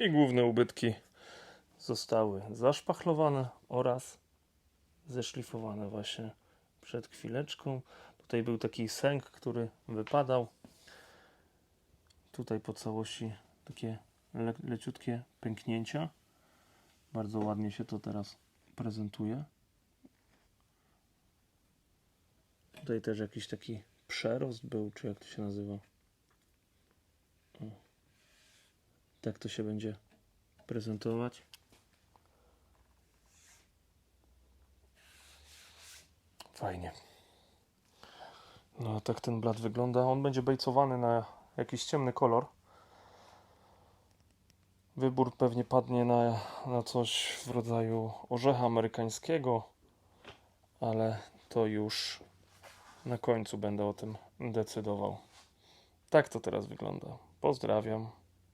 i główne ubytki zostały zaszpachlowane oraz zeszlifowane właśnie przed chwileczką. Tutaj był taki sęk, który wypadał. Tutaj po całości takie le leciutkie pęknięcia. Bardzo ładnie się to teraz prezentuje. Tutaj też jakiś taki przerost był, czy jak to się nazywa. O. Tak to się będzie prezentować. Fajnie. No tak ten blat wygląda. On będzie bejcowany na jakiś ciemny kolor. Wybór pewnie padnie na, na coś w rodzaju orzecha amerykańskiego, ale to już na końcu będę o tym decydował. Tak to teraz wygląda. Pozdrawiam.